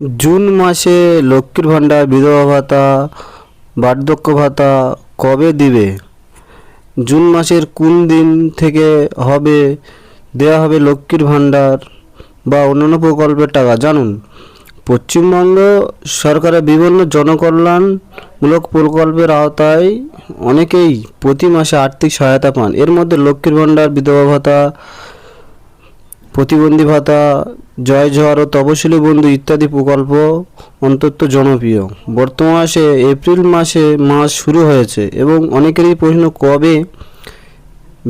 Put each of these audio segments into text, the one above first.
June মাসে লক্ষ্মীর ভাণ্ডার, বিধবা ভাতা, বার্ধক্য ভাতা কবে দিবে? জুন মাসের কোন দিন থেকে হবে দেওয়া হবে লক্ষ্মীর ভাণ্ডার বা অন্যান্য প্রকল্পের টাকা? জানুন। পশ্চিমবঙ্গ সরকারের বিভিন্ন জনকল্যাণমূলক প্রকল্পের আওতায় অনেকেই প্রতি মাসে আর্থিক সহায়তা পান। এর মধ্যে লক্ষ্মীর ভাণ্ডার, বিধবা ভাতা প্রতিবন্ধী ভাতা জয় জোহার ও তপশিলি বন্ধু ইত্যাদি প্রকল্প অন্তত জনপ্রিয়। বর্তমান এপ্রিল মাসে মাস শুরু হয়েছে এবং অনেকেরই প্রশ্ন, কবে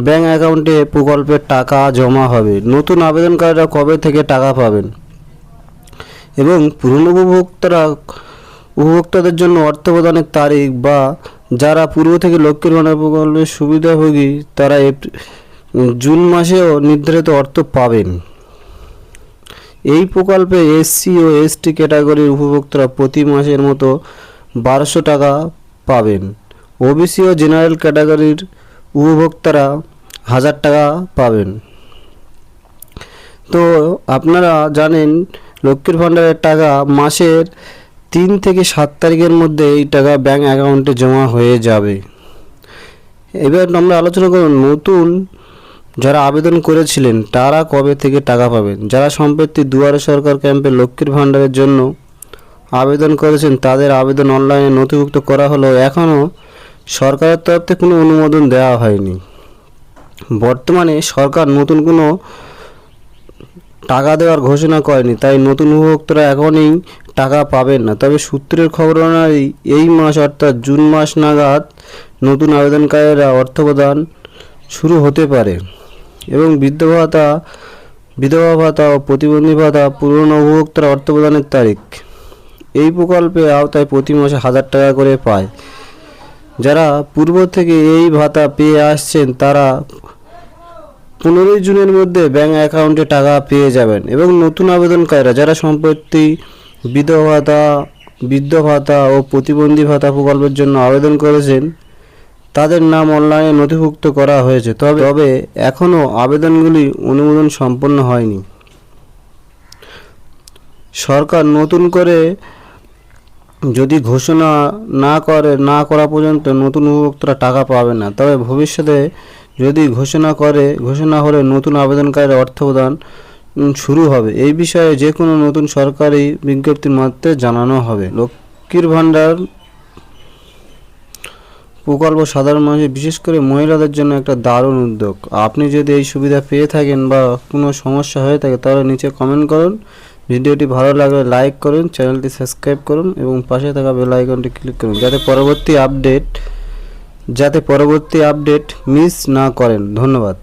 ব্যাংক অ্যাকাউন্টে প্রকল্পের টাকা জমা হবে? নতুন আবেদনকারীরা কবে থেকে টাকা পাবেন? এবং পুরনো উপভোক্তারা, উপভোক্তাদের জন্য অর্থ প্রদানের তারিখ বা যারা পূর্ব থেকে লক্ষ্মীর ভাণ্ডার প্রকল্পের সুবিধাভোগী, তারা জুন মাসেও নির্ধারিত অর্থ পাবেন। এই প্রকল্পে এসসি ও এসটি ক্যাটাগরির উপভোক্তারা প্রতি মাসের মতো বারোশো টাকা পাবেন। ওবিসি ও জেনারেল ক্যাটাগরির উপভোক্তারা হাজার টাকা পাবেন। তো আপনারা জানেন, লক্ষ্মীর ভাণ্ডারের টাকা মাসের তিন থেকে সাত তারিখের মধ্যে এই টাকা ব্যাংক অ্যাকাউন্টে জমা হয়ে যাবে। এবার আমরা আলোচনা করব নতুন যারা আবেদন করেছিলেন, তারা কবে থেকে টাকা পাবেন? যারা সম্প্রতি দুয়ারে সরকার ক্যাম্পে লক্ষ্মীর ভাণ্ডারের জন্য আবেদন করেছেন, তাদের আবেদন অনলাইনে নথিভুক্ত করা হলেও এখনও সরকারের তরফ থেকে কোনো অনুমোদন দেওয়া হয়নি। বর্তমানে সরকার নতুন কোনো টাকা দেওয়ার ঘোষণা করেনি, তাই নতুন উপভোক্তারা এখনই টাকা পাবেন না। তবে সূত্রের খবর অনুযায়ী, এই মাস অর্থাৎ জুন মাস নাগাদ নতুন আবেদনকারীরা অর্থ প্রদান শুরু হতে পারে। এবং বৃদ্ধ ভাতা বিধবা ভাতা ও প্রতিবন্ধী ভাতা পুরনো উপভোক্তারা অর্থ প্রদানের তারিখ। এই প্রকল্পে আওতায় প্রতি মাসে হাজার টাকা করে পায়। যারা পূর্ব থেকে এই ভাতা পেয়ে আসছেন, তারা পনেরোই জুনের মধ্যে ব্যাঙ্ক অ্যাকাউন্টে টাকা পেয়ে যাবেন এবং নতুন আবেদনকারীরা যারা সম্প্রতি বিধবা ভাতা বৃদ্ধ ভাতা ও প্রতিবন্ধী ভাতা প্রকল্পের জন্য আবেদন করেছেন তাদের নাম অনলাইনে নথিভুক্ত করা হয়েছে। তবে তবে এখনও আবেদনগুলি অনুমোদন সম্পন্ন হয়নি। সরকার নতুন করে যদি ঘোষণা না করে, না করা পর্যন্ত নতুন উপভোক্তারা টাকা পাবে না। তবে ভবিষ্যতে যদি ঘোষণা করে, ঘোষণা হলে নতুন আবেদনকারীর অর্থ প্রদান শুরু হবে। এই বিষয়ে যে কোনো নতুন সরকারি বিজ্ঞপ্তির মাধ্যমে জানানো হবে। লক্ষ্মীর ভাণ্ডার প্রকল্প সাধারণ মানুষের বিশেষ করে মহিলাদের জন্য একটা দারুণ উদ্যোগ। আপনি যদি এই সুবিধা পেয়ে থাকেন বা কোনো সমস্যা হয়ে থাকে, তাহলে নিচে কমেন্ট করুন। ভিডিওটি ভালো লাগলে লাইক করুন, চ্যানেলটি সাবস্ক্রাইব করুন এবং পাশে থাকা বেল আইকনটি ক্লিক করুন, যাতে পরবর্তী আপডেট যাতে পরবর্তী আপডেট মিস না করেন। ধন্যবাদ।